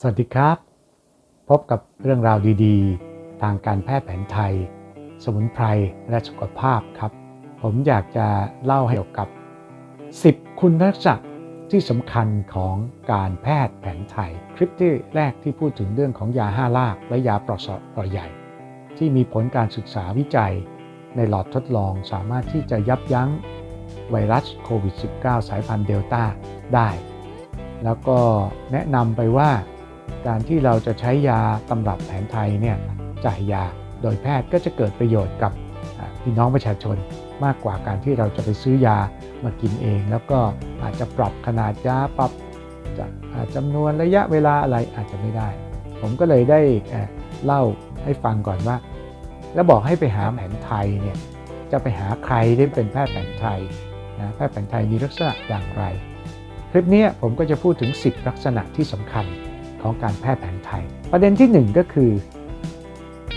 สวัสดีครับ พบกับเรื่องราวดีๆ ทางการแพทย์แผนไทย สมุนไพรและสุขภาพครับ ผมอยากจะเล่าให้เกี่ยวกับ 10 คุณลักษณะที่สำคัญของการแพทย์แผนไทย คลิปที่แรกที่พูดถึงเรื่องของยาห้าลากและยาปลอดสอดปลอดใหญ่ ที่มีผลการศึกษาวิจัย ในหลอดทดลองสามารถที่จะยับยั้งไวรัสโควิด -19 สายพันธุ์เดลต้าได้ แล้วก็แนะนำไปว่า การที่เราจะใช้ยาตำรับแผนไทยเนี่ยจ่ายยาโดยแพทย์ก็จะเกิดประโยชน์กับพี่น้องประชาชนมากกว่าการที่เราจะไปซื้อยามากินเอง แล้วก็อาจจะปรับขนาดยาปรับจะอ่าจำนวนระยะเวลาอะไรอาจจะไม่ได้ ผมก็เลยได้เอ่อเล่าให้ฟังก่อนว่า แล้วบอกให้ไปหาแผนไทยเนี่ยจะไปหาใครที่เป็นแพทย์แผนไทยนะแพทย์แผนไทยมีลักษณะอย่างไร คลิปนี้ผมก็จะพูดถึง 10 ลักษณะที่สำคัญ ของการแพทย์แผนไทย ประเด็นที่ 1 ก็คือ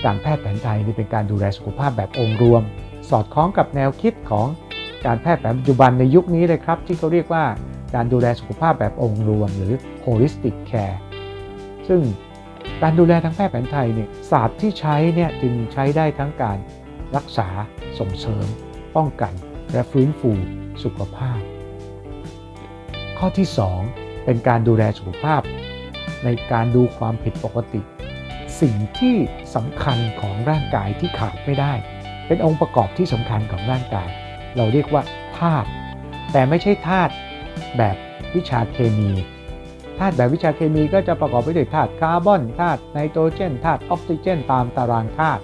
การแพทย์แผนไทยนี่เป็นการดูแลสุขภาพแบบองค์รวม สอดคล้องกับแนวคิดของการแพทย์แผนปัจจุบันในยุคนี้เลยครับ ที่เขาเรียกว่าการดูแลสุขภาพแบบองค์รวม หรือ holistic care ซึ่งการดูแลทางแพทย์แผนไทยเนี่ยศาสตร์ที่ใช้เนี่ยจึงใช้ได้ทั้งการรักษาส่งเสริม ป้องกัน และฟื้นฟูสุขภาพ ข้อที่ 2 เป็นการดูแลสุขภาพ ในการดูความผิดปกติ สิ่งที่สำคัญของร่างกายที่ขาดไม่ได้ เป็นองค์ประกอบที่สำคัญของร่างกาย เราเรียกว่าธาตุแต่ไม่ใช่ธาตุแบบวิชาเคมีธาตุแบบวิชาเคมีก็จะประกอบไปด้วยธาตุคาร์บอนธาตุไนโตรเจนธาตุออกซิเจน ตามตารางธาตุ